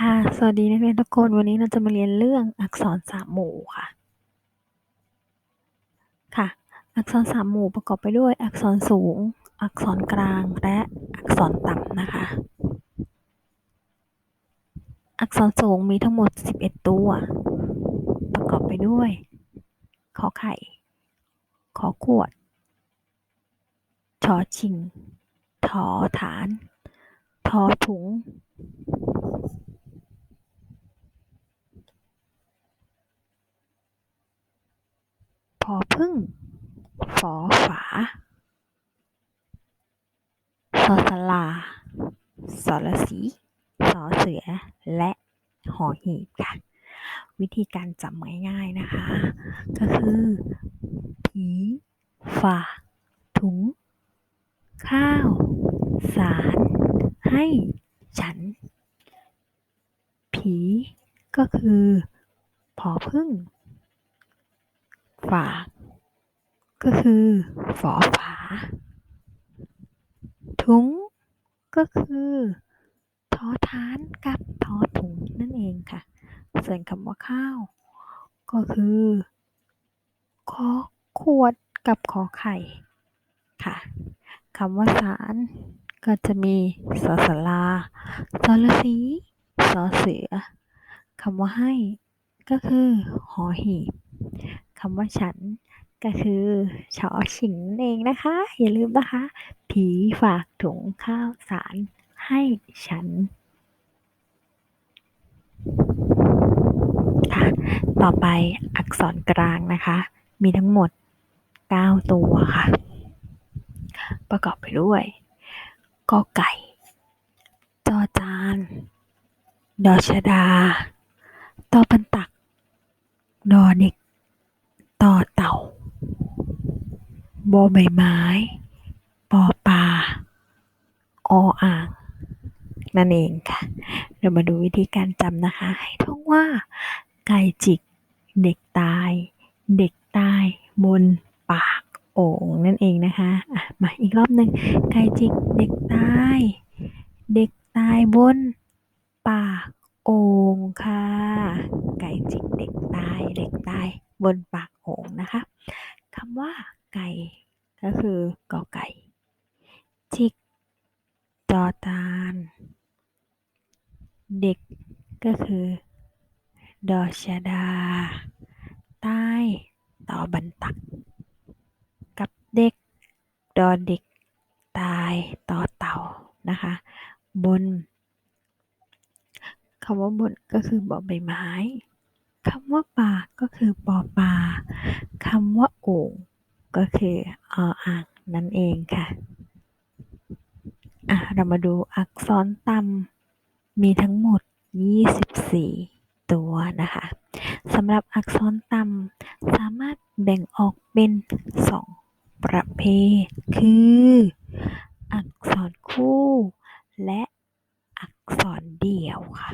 ค่ะ สวัสดีนักเรียนทุกคน วันนี้เราจะมาเรียนเรื่องอักษรสามหมู่ค่ะ ค่ะ อักษรสามหมู่ประกอบไปด้วยอักษรสูง อักษรกลาง และอักษรต่ำนะคะ อักษรสูงมีทั้งหมด 11 ตัว ประกอบไปด้วย ขอไข่ ขอขวด ชอชิง ทอฐาน ทอถุง พึ่งฝอฝาสอสลาสรสีสอเสือ และหอหีบค่ะ วิธีการจำง่ายๆนะคะ ก็คือ ผีฝาถุง ข้าว สาร ให้ฉัน ผีก็คือผอพึ่ง ฝาก ก็คือฝอฝา ถุง ก็คือทอทานกับทอถุงนั่นเองค่ะ ส่วนคำว่าข้าว ก็คือขอขวดกับขอไข่ค่ะคำว่าสารก็จะมีสอสลาสอละสีสอเสือคำว่าให้ ก็คือหอหีบคำว่าฉัน ก็คือชอฉิงเองนะคะ อย่าลืมนะคะ ผีฝากถุงข้าวสารให้ฉันค่ะต่อไปอักษรกลางนะคะ มีทั้งหมด 9 ตัวค่ะ ประกอบไปด้วยกอไก่ จอจาน ดอชดา ตอปันตัก ดอเด็ก ต่อเต่า บอใบไม้ ปอปลา ออ่าง นั่นเองค่ะเรามาดูวิธีการจำนะคะ ให้ท่องว่า ไก่จิก เด็กตาย เด็กตาย บนปากโอ่งนั่นเองนะคะะมาอีกรอบหนึ่งไก่จิก เด็กตาย เด็กตายบนปากโอ่งค่ะ ไก่จิก เด็กตาย เด็กตาย บนปากโอ่งนะคะคำว่า ไก่ ก็คือกอไก่ จิก จอจาน เด็ก ก็คือ ดอชดา ใต้ต่อบันตัก กับเด็ก ดอเด็ก ตายต่อเต่านะคะ บนคำว่าบนก็คือบอใบไม้คำว่าปาก็คือปอปลาคำว่าโอ่ง ก็คือออ่างนั่นเองค่ะอะเรามาดูอักษรต่ำมีทั้งหมด 24 ตัวนะคะสำหรับอักษรต่ำสามารถแบ่งออกเป็น 2 ประเภท คือ อักษรคู่ และอักษรเดี่ยวค่ะ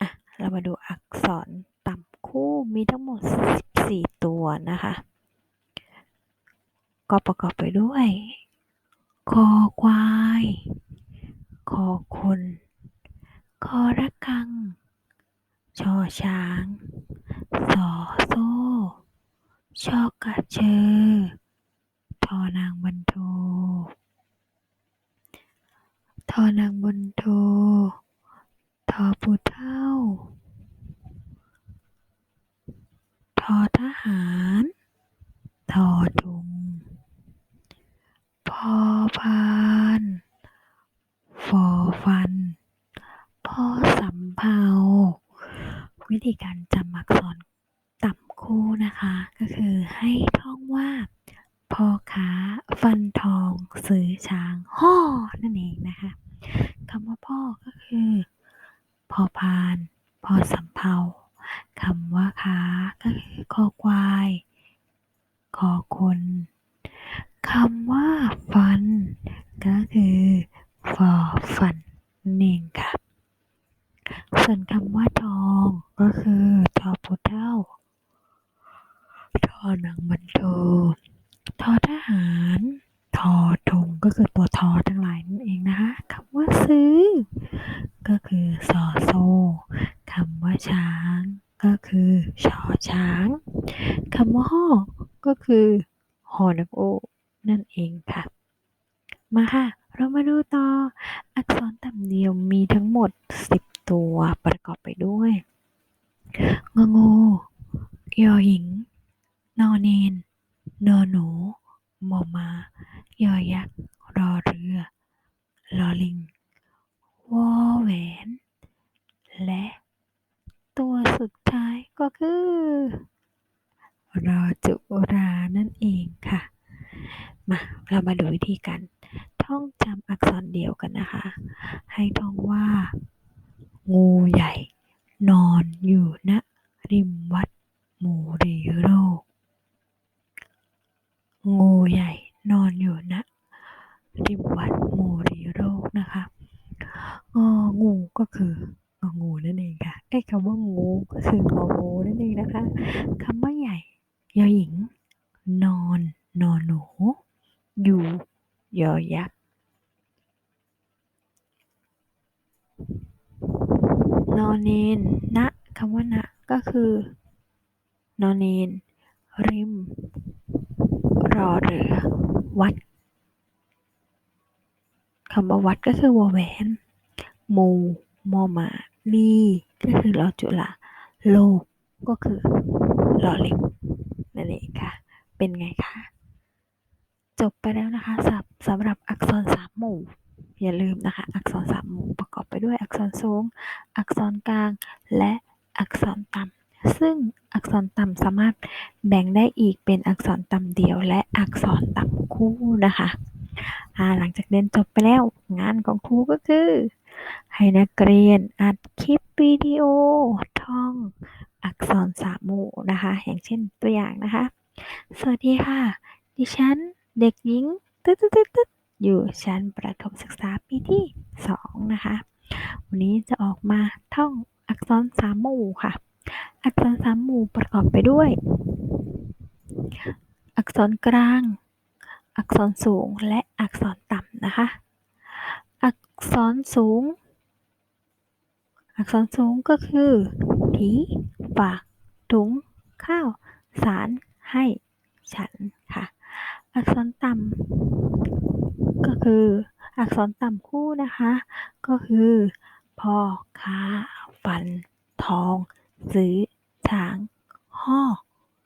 อะ เรามาดูอักษรต่ำคู่มีทั้งหมด 4 ตัวนะคะ ก็ประกอบไปด้วย คอควาย คอคน คอระคัง ชอช้าง สอโซ่ ชอกระเชอทอนางบรรโททอนางบนโททอผู้เท่า ทอท หารทอถุง พอพานฟอฟัน พอสำเภาวิธีการจำอักษรต่ำคู่นะคะ ก็คือให้ท่องว่าพ่อค้าฟันทองซื้อช้างห่อนั่นเองนะคะคำว่าพ่อก็คือ พอพาน พอสำเภา คำว่าค้าก็คือคอควาย คอคนคำว่าฟัน ก็คือฟอฟันนั่นเองค่ะ ส่วนคำว่าทองก็คือทอผู้เท่าทอหนังมันโททอทหารทอทงก็คือตัวทอทั้งหลายนั่นเองนะคะคำว่าซื้อ ก็คือซอโซคำว่าช้าง ก็คือชอช้างคำว่าห้อก็คือหอนักโอ นั่นเองค่ะ มาค่ะ เรามาดูต่อ อักษรต่ำเดียวมีทั้งหมด 10 ตัวประกอบไปด้วยงงู ยอหญิง นอนเนน นอหนูมอมา ยอยักษ์ รอเรือ ลอลิงวอแหวน และ ตัวสุดท้ายก็คือ รอจุรานั่นเองค่ะ มาเรามาดูวิธีการท่องจำอักษรเดียวกันนะคะ ให้ท่องว่า งูใหญ่ นอนอยู่ณริมวัดหมูรีโรค งูใหญ่นอนอยู่ณริมวัดหมูรีโรคนะคะงองูก็คืององูนั่นเองค่ะไอ้คำว่างูก็ คืององูนั่นเองนะคะคำว่าใหญ่ยอหญิง นอน นอนหนู อยู่ ยอยักษ์นอนเนนณคำว่าณก็คือนอนเนน ริม รอเรือ วัดคำว่าวัดก็คือวอแหวนหมูมอมาลีก็คือรอจุฬา โลกก็คือลอลิงนั่นเองค่ะ เป็นไงคะจบไปแล้วนะคะสำสำหรับอักษรสามหมู่ อย่าลืมนะคะ อักษรสามหมู่ประกอบไปด้วยอักษรสูง อักษรกลาง และอักษรต่ำซึ่งอักษรต่ำสามารถแบ่งได้อีกเป็นอักษรต่ำเดียว และอักษรต่ำคู่นะคะหลังจากเรียนจบไปแล้วงานของครูก็คือ ให้นักเรียนอัดคลิปวิดีโอ ท่องอักษรสามหมู่นะคะ อย่างเช่นตัวอย่างนะคะ สวัสดีค่ะ ดิฉันเด็กหญิงตึ๊ดตึ๊ดตึ๊ดตึ๊ดอยู่ชั้นประถมศึกษาปีที่สองนะคะ วันนี้จะออกมาท่องอักษรสามหมู่ค่ะ อักษรสามหมู่ประกอบไปด้วย อักษรกลาง อักษรสูงและอักษรต่ำนะคะ อักษรสูง อักษรสูงก็คือผีฝากถุง ข้าว สาร ให้ฉันค่ะ อักษรต่ำก็คือ อักษรต่ำคู่นะคะ ก็คือพ่อค้าฟัน ทอง ซื้อช้างห่อ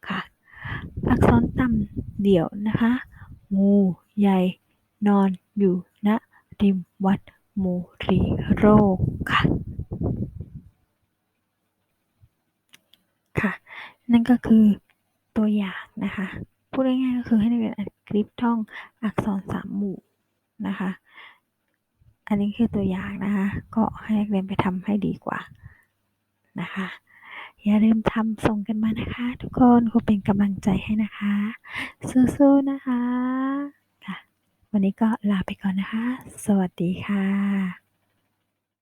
ค่ะ อักษรต่ำเดี่ยวนะคะ งูใหญ่นอนอยู่ณริมวัดหมูรีโรคค่ะ ค่ะ นั่นก็คือตัวอย่างนะคะ พูดง่ายๆก็คือให้นักเรียนอัดคลิปท่องอักษรสามหมู่นะคะ อันนี้คือตัวอย่างนะคะ ก็ให้นักเรียนไปทำให้ดีกว่านะคะอย่าลืมทำส่งกันมานะคะ ทุกคนครูเป็นกำลังใจให้นะคะ สู้ๆนะคะค่ะ วันนี้ก็ลาไปก่อนนะคะ สวัสดีค่ะ